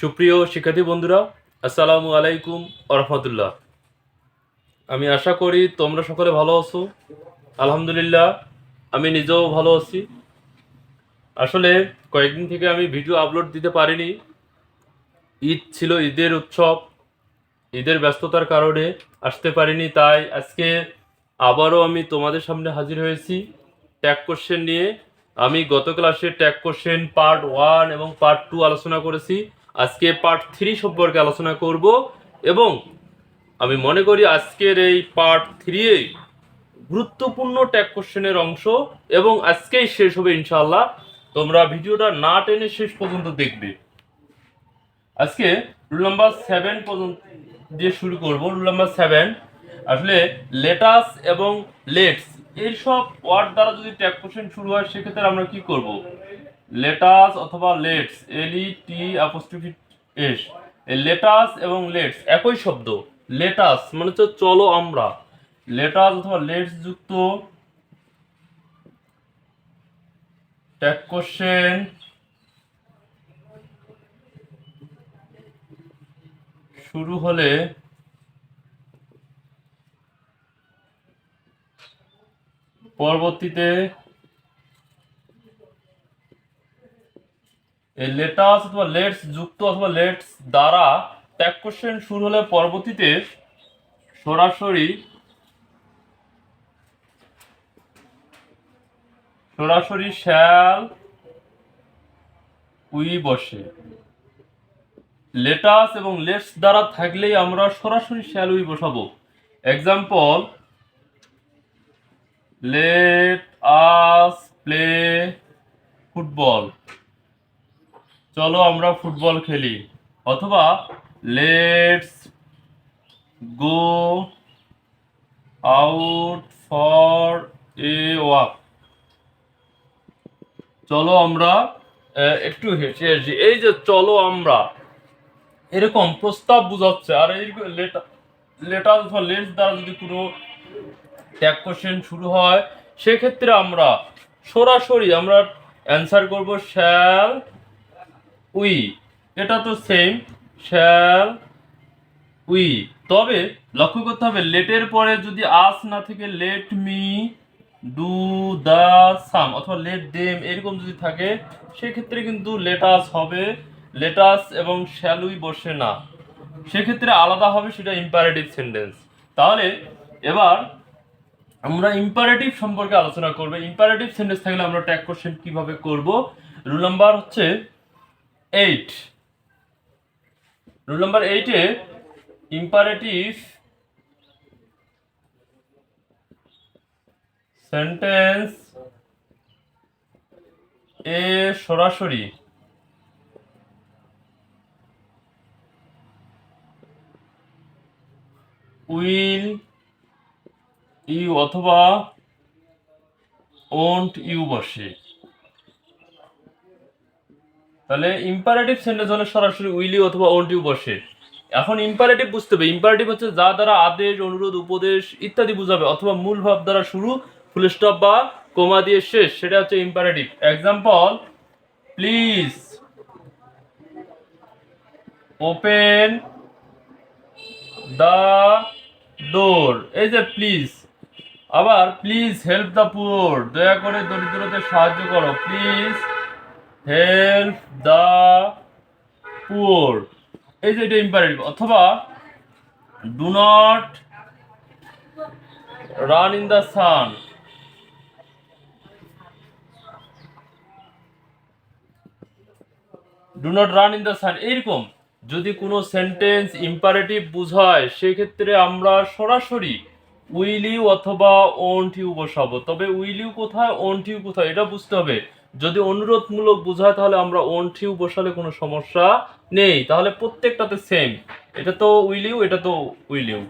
সুপ্রিয় শিক্ষার্থী বন্ধুরা, আসসালামু আলাইকুম আরহামতুল্লাহ আমি আশা করি তোমরা সকলে ভালো আছো। আলহামদুলিল্লাহ, আমি নিজেও ভালো আছি। আসলে কয়েকদিন থেকে আমি ভিডিও আপলোড দিতে পারিনি। ঈদ ছিল ঈদের উৎসব, ঈদের ব্যস্ততার কারণে আসতে পারিনি, তাই আজকে আবারও আমি তোমাদের সামনে হাজির হয়েছি ট্যাগ কোশ্চেন নিয়ে। আমি গত ক্লাসে ট্যাগ কোশ্চেন পার্ট ওয়ান এবং পার্ট টু আলোচনা করেছি। আজকে পার্ট থ্রি সম্পর্কে আলোচনা করব এবং আমি মনে করি আজকের এই পার্ট থ্রি গুরুত্বপূর্ণ ট্যাগ কোশ্চেনের অংশ এবং আজকেই শেষ হবে ইনশাল্লাহ তোমরা ভিডিওটা না টেনে শেষ পর্যন্ত দেখবে। আজকে রুল নাম্বার সেভেন পর্যন্ত দিয়ে শুরু করব। রুল নাম্বার সেভেন আসলে লেটাস এবং লেটস এইসব ওয়ার্ড দ্বারা যদি ট্যাগ কোশ্চেন শুরু হয়, সেক্ষেত্রে আমরা কি করব? লেটাস অথবা let's L E T apostrophe S let us এবং লেটস একই শব্দ, লেটাস মানে হচ্ছে চলো আমরা। লেটাস অথবা লেটস যুক্ত। ট্যাগ কোশ্চেন শুরু হলে পরবর্তীতে এই লেটাস অথবা লেটস যুক্ত অথবা লেটস দ্বারা ট্যাগ কোশ্চেন শুরু হলে পরবর্তীতে সরাসরি সরাসরি শ্যাল উই বসে। লেটাস এবং লেটস দ্বারা থাকলেই আমরা সরাসরি শ্যাল উই বসাবো। Example let us play football চলো আমরা ফুটবল খেলি। অথবা let's go out for a walk চলো আমরা একটু হেঁটে আসি। এই যে চলো আমরা, এরকম প্রস্তাব বোঝাচ্ছে। আর এই লেটার অথবা লেটস দ্বারা যদি কোনো ট্যাগ কোশ্চেন শুরু হয়, সেক্ষেত্রে আমরা সরাসরি আমরা অ্যান্সার করব শ্যাল উই। এটা তো সেম শ্যাল উই তবে লক্ষ্য করতে হবে লেটের পরে যদি আস না থেকে let me do the sum অথবা লেট দেম এরকম যদি থাকে, সেক্ষেত্রে কিন্তু লেটাস হবে লেটাস এবং শ্যালুই বসে না। সেক্ষেত্রে আলাদা হবে সেটা ইম্পারেটিভ সেন্টেন্স তাহলে এবার আমরা ইম্পারেটিভ সম্পর্কে আলোচনা করব। ইম্পারেটিভ সেন্টেন্স থাকলে আমরা ট্যাগ কোশ্চেন কীভাবে করব? রুল নাম্বার হচ্ছে এইট রুল নাম্বার এইটে ইম্পারেটিভ সেন্টেন্স এ সরাসরি উইল ইউ অথবা ওন্ট ইউ বসে। তাহলে ইম্পারেটিভ সেন্টেন্স হলে সরাসরি উইলি অথবা ওন্ট ইউ বসে। এখন ইম্পারেটিভ বুঝতে হবে ইম্পারেটিভ হচ্ছে যা দ্বারা আদেশ, অনুরোধ, উপদেশ ইত্যাদি বোঝাবে অথবা মূল ভাব দ্বারা শুরু ফুল স্টপ বা কোমা দিয়ে শেষ, সেটা হচ্ছে imperative example please open the door এই যে প্লিজ আবার প্লিজ হেল্প দ্য পুয়ার দয়া করে দরিদ্রদের সাহায্য করো। প্লিজ হেল্প দ্য পুয়ার এই যে এটা ইম্পারেটিভ অথবা do not run in the sun do not run in the sun এইরকম, যদি কোনো সেন্টেন্স ইম্পারেটিভ বোঝায়, সেক্ষেত্রে আমরা সরাসরি উইল ইউ অথবা ওন্ট ইউ বসাবো। তবে উইল ইউ কোথায় ওন্ট ইউ কোথায়, এটা বুঝতে হবে। যদি অনুরোধমূলক বোঝায়, তাহলে আমরা ওন্ট ইউ বসালে কোনো সমস্যা নেই। তাহলে প্রত্যেকটাতে সেম এটা তো উইল ইউ এটা তো উইল ইউ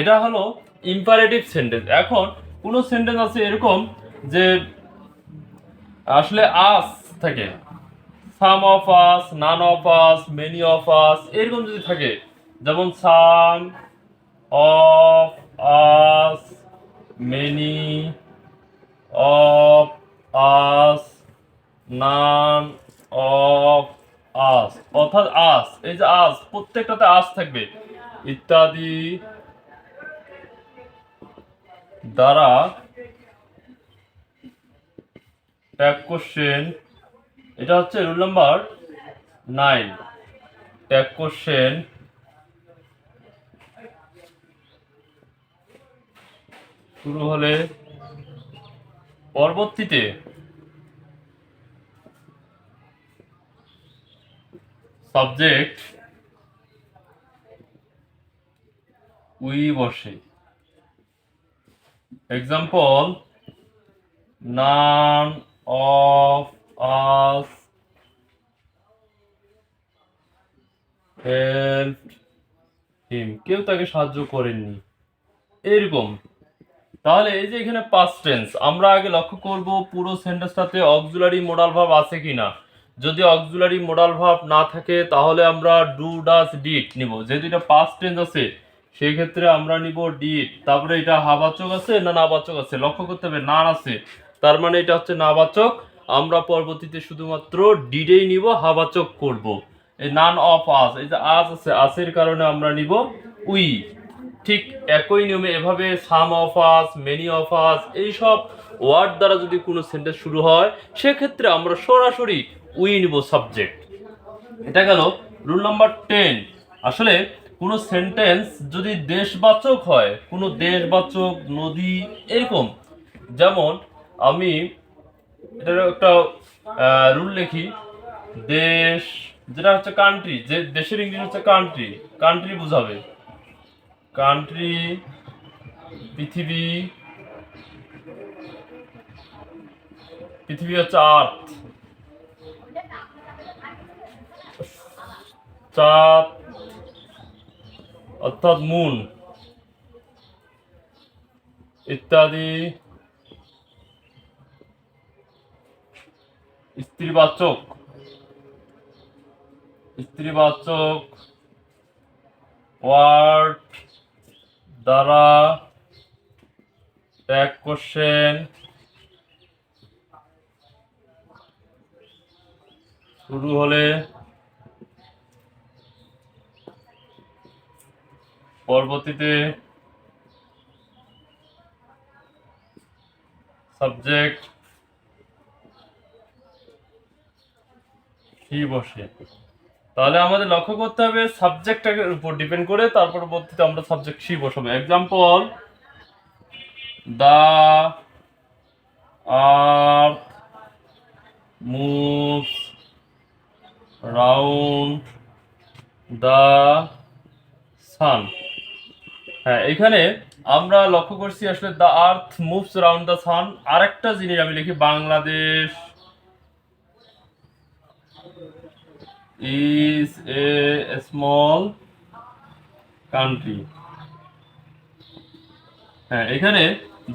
এটা হলো ইম্পারেটিভ সেন্টেন্স এখন কোনো সেন্টেন্স আছে এরকম যে আসলে আস থাকে। Some of us none of us many of us এরকম যদি থাকে। যেমন some of us many of us none of, us. অর্থাৎ আস, এই যে আস, প্রত্যেকটাতে আস থাকবে। ইত্যাদি দ্বারা ট্যাগ কোশ্চেন এটা হচ্ছে rule number nine tag question শুরু হলে পরবর্তীতে সাবজেক্ট উই বসে। Example none of us help him কেউ তাকে সাহায্য করেননি। এরকম। তাহলে এই যে এখানে পাস্ট টেন্স আমরা আগে লক্ষ্য করব পুরো সেন্টেন্সটাতে অক্সিলারি মোডাল ভার্ব আছে কিনা। যদি অক্সিলারি মোডাল ভার্ব না থাকে, তাহলে আমরা ডু ডাস ডিড নিব। যেহেতু এটা পাস্ট টেন্স আছে সেই ক্ষেত্রে আমরা নিব ডিড তারপরে এটা হাবাচক আছে না নাবাচক আছে? লক্ষ্য করতে হবে নান আছে। তার মানে এটা হচ্ছে নাবাচক। আমরা পরবর্তীতে শুধুমাত্র ডিডেই নিব, হাবাচক করব। এই নান অফ আস এই যে আস আছে আসের কারণে আমরা নিব উই ঠিক একই নিয়মে এভাবে some of us many of us এইসব ওয়ার্ড দ্বারা যদি কোনো সেন্টেন্স শুরু হয়, সেক্ষেত্রে আমরা সরাসরি উই নিব সাবজেক্ট এটা গেল রুল নাম্বার টেন আসলে কোনো সেন্টেন্স যদি দেশবাচক হয়, কোনো দেশবাচক, নদী, এরকম, যেমন আমি এটার একটা রুল লিখি, দেশ, যেটা হচ্ছে কান্ট্রি যে দেশের ইংলিশ হচ্ছে কান্ট্রি কান্ট্রি বুঝাবে। কান্ট্রি পৃথিবী পৃথিবী হচ্ছে আর্থ। চাঁদ অর্থাৎ মুন ইত্যাদি স্ত্রীবাচক স্ত্রীবাচক ওয়ার্ড দ্বারা ট্যাগ কোশ্চেন শুরু হলে পরবর্তীতে সাবজেক্ট কি বসে? তাহলে আমাদের লক্ষ্য করতে হবে সাবজেক্টটার উপর ডিপেন্ড করে তারপর পরবর্তীতে আমরা সাবজেক্ট সি বসাবো example the earth moves round the sun হ্যাঁ এখানে আমরা লক্ষ্য করছি আসলে the earth moves round the sun আরেকটা জিনিস আমি লিখি, Bangladesh is a small country. হ্যাঁ এখানে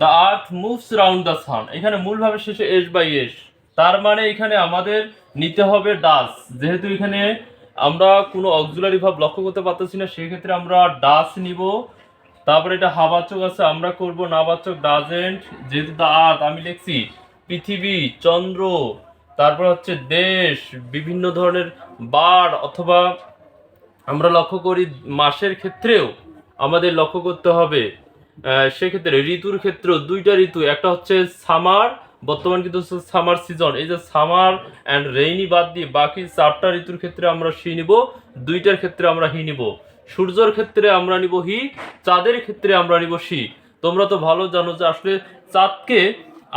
the earth moves round the sun এখানে মূলভাবে শেষে এস বাই এস। তার মানে এখানে আমাদের নিতে হবে ডাস যেহেতু এখানে আমরা কোনো অক্সিলারি ভাব লক্ষ্য করতে পারতেছি না, সেক্ষেত্রে আমরা ডাস নিব। তারপরে এটা হাবাচক আছে, আমরা করব নাবাচক ডাজেন্ট যেহেতু দ্য আর্থ আমি লিখছি পৃথিবী, চন্দ্র তারপর হচ্ছে দেশ, বিভিন্ন ধরনের বার অথবা আমরা লক্ষ্য করি মাসের ক্ষেত্রেও আমাদের লক্ষ্য করতে হবে। সেক্ষেত্রে ঋতুর ক্ষেত্রেও দুইটা ঋতু, একটা হচ্ছে সামার, বর্তমান কিন্তু সামার সিজন এই যে সামার অ্যান্ড রেইনি বাদ দিয়ে বাকি চারটা ঋতুর ক্ষেত্রে আমরা সি নিব, দুইটার ক্ষেত্রে আমরা হি নিব। সূর্যর ক্ষেত্রে আমরা নিব হি, চাঁদের ক্ষেত্রে আমরা নিব সি তোমরা তো ভালো জানো যে আসলে চাঁদকে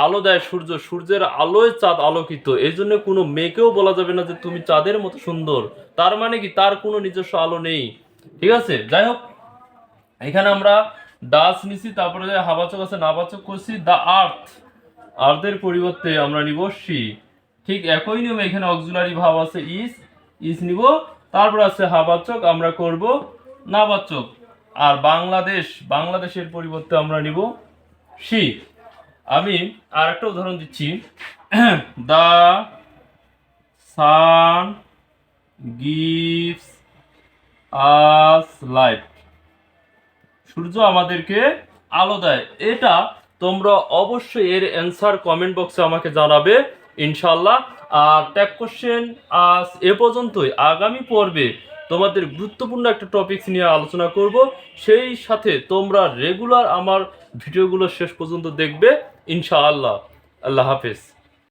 আলো দেয় সূর্য, সূর্যের আলোয় চাঁদ আলোকিত। এই জন্য কোনো মেয়েকেও বলা যাবে না যে তুমি চাঁদের মতো সুন্দর। তার মানে কি? তার কোনো নিজস্ব আলো নেই। ঠিক আছে? যাই হোক, এখানে আমরা ডাস নিছি, তারপরে হাবাচক আছে, নাবাচক করছি দ্য আর্থ। আর্থের পরিবর্তে আমরা নিব সি। ঠিক একই নিয়মে এখানে অক্সিলারি ভাব আছে, ইস। ইস নিব। তারপর আছে হাবাচক, আমরা করব নাবাচক। আর বাংলাদেশ, বাংলাদেশের পরিবর্তে আমরা নিব সি। আমি আর একটা উদাহরণ দিচ্ছি। দা সান গিভস আস লাইট সূর্য আমাদেরকে আলো দেয়। এটা তোমরা অবশ্যই এর অ্যান্সার কমেন্ট বক্সে আমাকে জানাবে ইনশাল্লাহ আর ট্যাগ কোশ্চেন আজ এ পর্যন্তই। আগামী পর্বে তোমাদের গুরুত্বপূর্ণ একটা টপিকস নিয়ে আলোচনা করব। সেই সাথে তোমরা রেগুলার আমার ভিডিওগুলো শেষ পর্যন্ত দেখবে। ইনশাআল্লাহ আল্লাহ হাফেজ